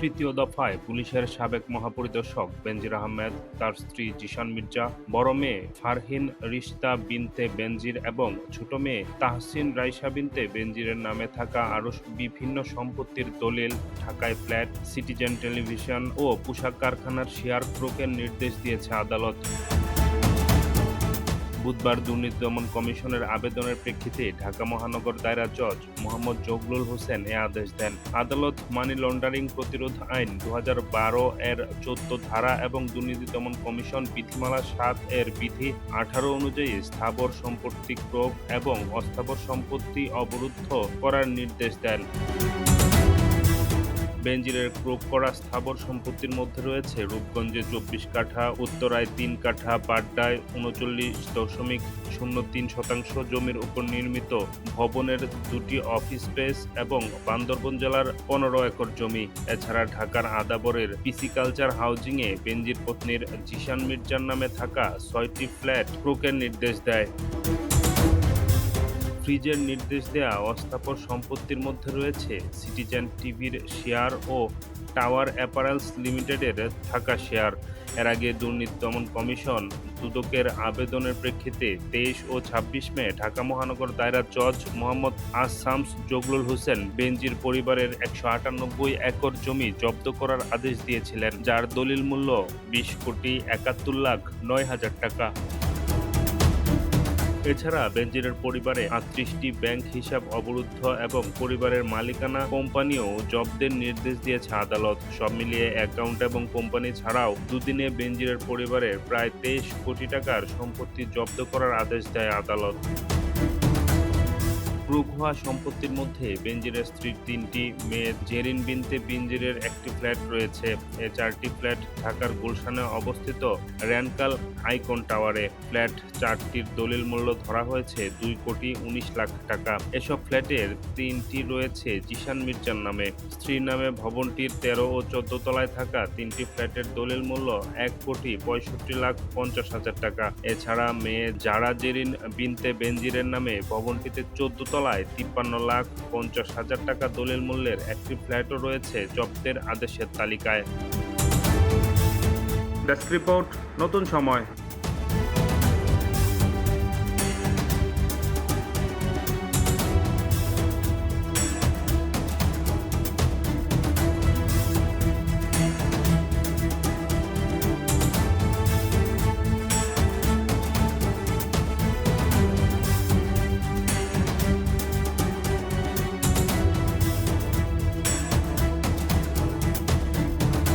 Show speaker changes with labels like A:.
A: তৃতীয় দফায় পুলিশের সাবেক মহাপরিদর্শক বেনজির আহমেদ, তার স্ত্রী জিশান মির্জা, বড় মেয়ে ফারহিন রিশতা বিনতে বেনজির এবং ছোট মেয়ে তাহসিন রাইসা বিনতে বেনজিরের নামে থাকা আরও বিভিন্ন সম্পত্তির দলিল, ঢাকায় ফ্ল্যাট, সিটিজেন টেলিভিশন ও পোশাক কারখানার শেয়ার ক্রোকের নির্দেশ দিয়েছে আদালত। বুধবার দুর্নীতি দমন কমিশনের আবেদনের প্রেক্ষিতে ঢাকা মহানগর দায়রা জজ মোহাম্মদ জগলুল হোসেন এ আদেশ দেন। আদালত মানি লন্ডারিং প্রতিরোধ আইন দু হাজার বারো এর চোদ্দ ধারা এবং দুর্নীতি দমন কমিশন বিধিমালা সাত এর বিধি আঠারো অনুযায়ী স্থাবর সম্পত্তি ক্রোক এবং অস্থাবর সম্পত্তি অবরুদ্ধ করার নির্দেশ দেন। বেঞ্জিরের ক্রোক করা স্থাবর সম্পত্তির মধ্যে রয়েছে রূপগঞ্জে চব্বিশ কাঠা, উত্তরায় তিন কাঠা, পাড্ডায় উনচল্লিশ দশমিক শূন্য তিন শতাংশ জমির উপর নির্মিত ভবনের দুটি অফিস স্পেস এবং বান্দরবন জেলার পনেরো একর জমি। এছাড়া ঢাকার আদাবরের পিসিকালচার হাউজিংয়ে বেঞ্জির পত্নীর জিশান মির্জার নামে থাকা ছয়টি ফ্ল্যাট ক্রোকের নির্দেশ দেয়। ফ্রিজের নির্দেশ দেয়া অস্থাপর সম্পত্তির মধ্যে রয়েছে সিটিজেন টিভির শেয়ার ও টাওয়ার অ্যাপারেলস লিমিটেডের থাকা শেয়ার। এর আগে দুর্নীতি দমন কমিশন দুদকের আবেদনের প্রেক্ষিতে তেইশ ও ছাব্বিশ মে ঢাকা মহানগর দায়রা জজ মোহাম্মদ আসামস জগলুল হোসেন বেঞ্জির পরিবারের একশো আটানব্বই একর জমি জব্দ করার আদেশ দিয়েছিলেন, যার দলিল মূল্য বিশ কোটি একাত্তর লাখ নয় হাজার টাকা। এছাড়া বেনজিরের পরিবারে আটত্রিশটি ব্যাংক হিসাব অবরুদ্ধ এবং পরিবারের মালিকানা কোম্পানিও জব্দের নির্দেশ দিয়েছে আদালত। সব মিলিয়ে অ্যাকাউন্ট এবং কোম্পানি ছাড়াও দুদিনে বেনজিরের পরিবারের প্রায় তেইশ কোটি টাকার সম্পত্তি জব্দ করার আদেশ দেয় আদালত। ক্রুক হওয়া সম্পত্তির মধ্যে বেনজিরের স্ত্রীর তিনটি মেয়ে জেরিন বিনতে বিনজিরের একটি ফ্ল্যাট রয়েছে। এ চারটি ফ্ল্যাট ঢাকার গুলশানে অবস্থিত র্যানকাল আইকন টাওয়ারে। ফ্ল্যাট চারটির দলিল মূল্য ধরা হয়েছে দুই কোটি উনিশ লাখ টাকা। এসব ফ্ল্যাটের তিনটি রয়েছে জিশান মির্জার নামে। স্ত্রীর নামে ভবনটির তেরো ও চোদ্দ তলায় থাকা তিনটি ফ্ল্যাটের দলিল মূল্য এক কোটি পঁয়ষট্টি লাখ পঞ্চাশ হাজার টাকা। এছাড়া মেয়ে জারা জেরিন বিনতে বেনজিরের নামে ভবনটিতে চোদ্দ তলায় তিপ্পান্ন লাখ পঞ্চাশ হাজার টাকা দলিল মূল্যের একটি ফ্ল্যাটও রয়েছে জব্দের আদেশের তালিকায়। ডেস্ক রিপোর্ট, নতুন সময়।